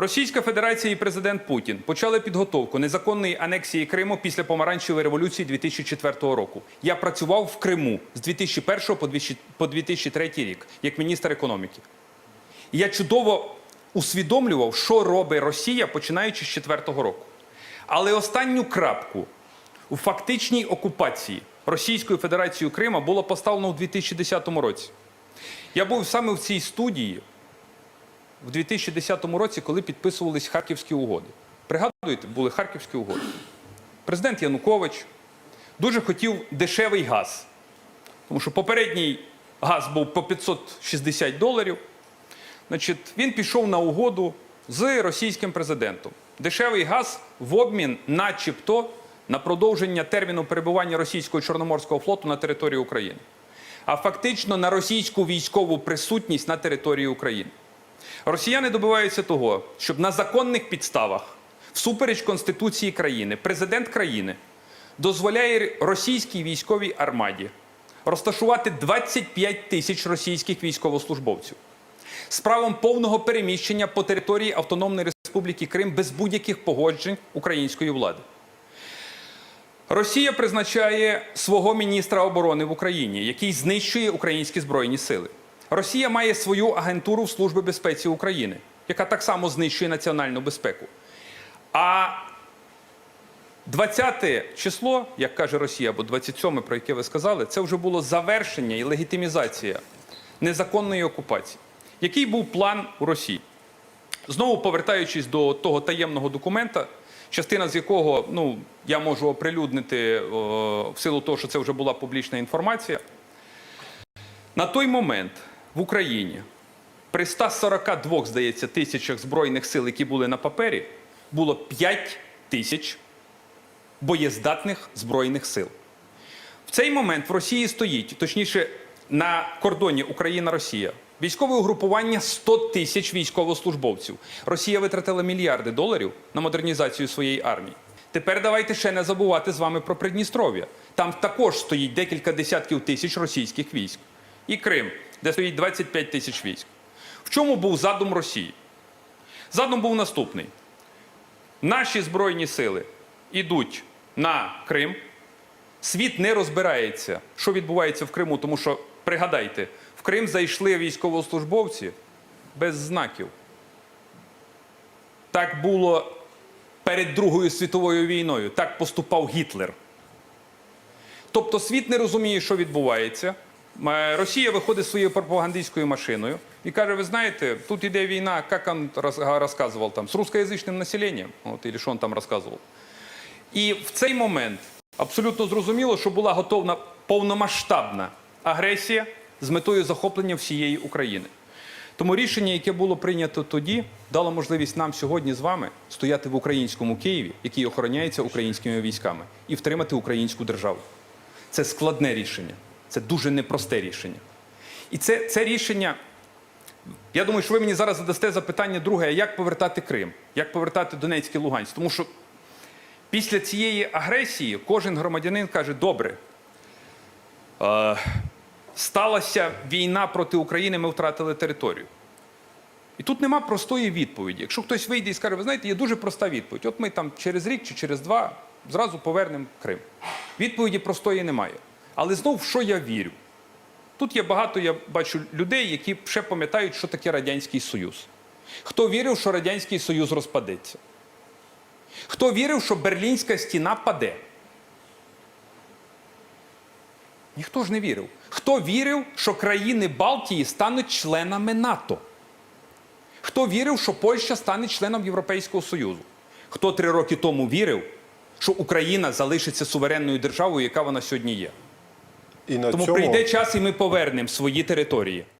Російська Федерація і президент Путін почали підготовку незаконної анексії Криму після помаранчевої революції 2004 року. Я працював в Криму з 2001 по 2000 по 2003 рік як міністр економіки. Я чудово усвідомлював, що робить Росія починаючи з 2004 року. Але останню крапку у фактичній окупації Російською Федерацією Крима було поставлено у 2010 році. Я був саме в цій студії в 2010 році, коли підписувались Харківські угоди. Пригадуєте, були Харківські угоди. Президент Янукович дуже хотів дешевий газ, тому що попередній газ був по 560 доларів. Значить, він пішов на угоду з російським президентом. Дешевий газ в обмін, начебто, на продовження терміну перебування російського чорноморського флоту на території України, а фактично на російську військову присутність на території України. Росіяни добиваються того, щоб на законних підставах, всупереч Конституції країни, президент країни дозволяє російській військовій армаді розташувати 25 тисяч російських військовослужбовців з правом повного переміщення по території Автономної Республіки Крим без будь-яких погоджень української влади. Росія призначає свого міністра оборони в Україні, який знищує українські збройні сили. Росія має свою агентуру в Службі безпеці України, яка так само знищує національну безпеку. А 20 число, як каже Росія, або 27, про яке ви сказали, це вже було завершення і легітимізація незаконної окупації. Який був план у Росії? Знову повертаючись до того таємного документа, частина з якого ну, я можу оприлюднити о, в силу того, що це вже була публічна інформація. На той момент в Україні при 142, здається, тисячах збройних сил, які були на папері, було 5 тисяч боєздатних збройних сил. В цей момент в Росії стоїть, точніше, на кордоні Україна-Росія, військове угрупування 100 тисяч військовослужбовців. Росія витратила мільярди доларів на модернізацію своєї армії. Тепер давайте ще не забувати з вами про Придністров'я. Там також стоїть декілька десятків тисяч російських військ. І Крим, де стоїть 25 тисяч військ. В чому був задум Росії? Задум був наступний: наші збройні сили йдуть на Крим. Світ не розбирається, що відбувається в Криму, тому що пригадайте, в Крим зайшли військовослужбовці без знаків. Так було перед Другою світовою війною. Так поступав Гітлер. Тобто світ не розуміє, що відбувається. Е, Росія виходить своєю пропагандистською машиною і каже: ви знаєте, тут іде війна, як він розказував там, з русскоязичним населенням, от, і що він там розказував. І в цей момент абсолютно зрозуміло, що була готовна повномасштабна агресія з метою захоплення всієї України. Тому рішення, яке було прийнято тоді, дало можливість нам сьогодні з вами стояти в українському Києві, який охороняється українськими військами, і втримати українську державу. Це складне рішення, це дуже непросте рішення. І це, це рішення. Я думаю, що ви мені зараз задасте запитання друге: як повертати Крим, як повертати Донецьк і Луганськ? Тому що після цієї агресії кожен громадянин каже: добре, е, сталася війна проти України, ми втратили територію. І тут нема простої відповіді. Якщо хтось вийде і скаже, ви знаєте, є дуже проста відповідь. От ми там через рік чи через два зразу повернемо Крим. Відповіді простої немає. Але знов в що я вірю? Тут є багато, я бачу, людей, які ще пам'ятають, що таке Радянський Союз. Хто вірив, що Радянський Союз розпадеться? Хто вірив, що Берлінська стіна паде? Ніхто ж не вірив. Хто вірив, що країни Балтії стануть членами НАТО? Хто вірив, що Польща стане членом Європейського Союзу? Хто три роки тому вірив, що Україна залишиться суверенною державою, яка вона сьогодні є? І на Тому цьому... прийде час, і ми повернемо свої території.